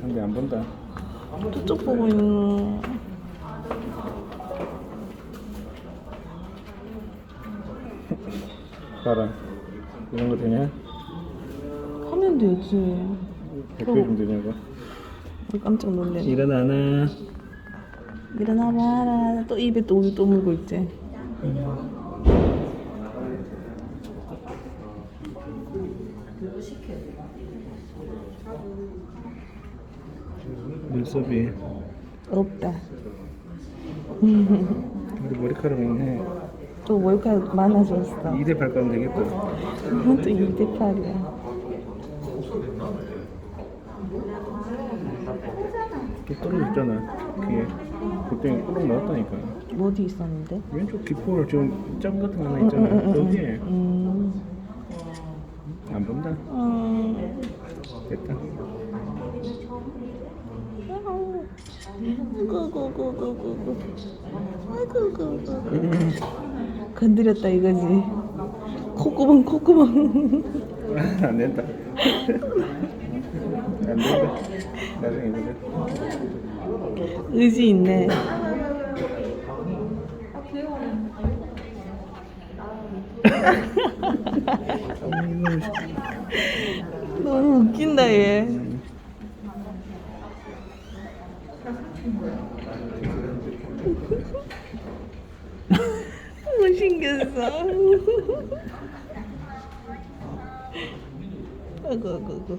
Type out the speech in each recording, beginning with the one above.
근데 안 본다. 저쪽 보고 있는 봐라. 이런 거 되냐? 하면 되지. 댓글 좀 되냐고. 깜짝 놀래. 일어나나. 일어나봐라. 또 입에 또 우유 또 물고 있지. 눈썹이. 없다. 근데 머리카락 있네. 또 머리카락 많아졌어. 2대 8 가면 되겠다. 또 2대 8이야. 또 떨어졌잖아. 그게. 그때 꼬박 나왔다니까. 뭐 어디 있었는데? 왼쪽 귓볼 좀점 같은 거 하나 있잖아. 여기에. 음. 안 본다. 음. 됐다. 건드렸다 이거지. 콧구멍 콧구멍. 안 된다. 안 된다. 나중에 보자. 의지 있네. 너무 웃긴다 얘. 신기했어. 아이고 아이고 아이고.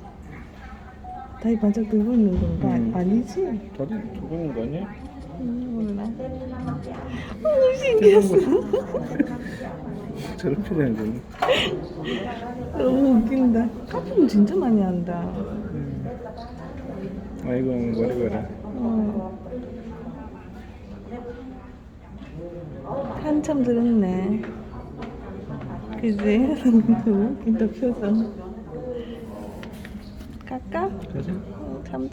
다리 반짝 있는 건가? 음. 아니지? 다리 두고 거 아니야? 음, 몰라. 너무 신기했어. 저렇게 되는 거니? 너무 웃긴다. 카푸는 진짜 많이 한다. 아이고 머리 봐라. 어. 한참 들었네. 그지? 웃긴다 표정. 깎아? 가자. 어, 잠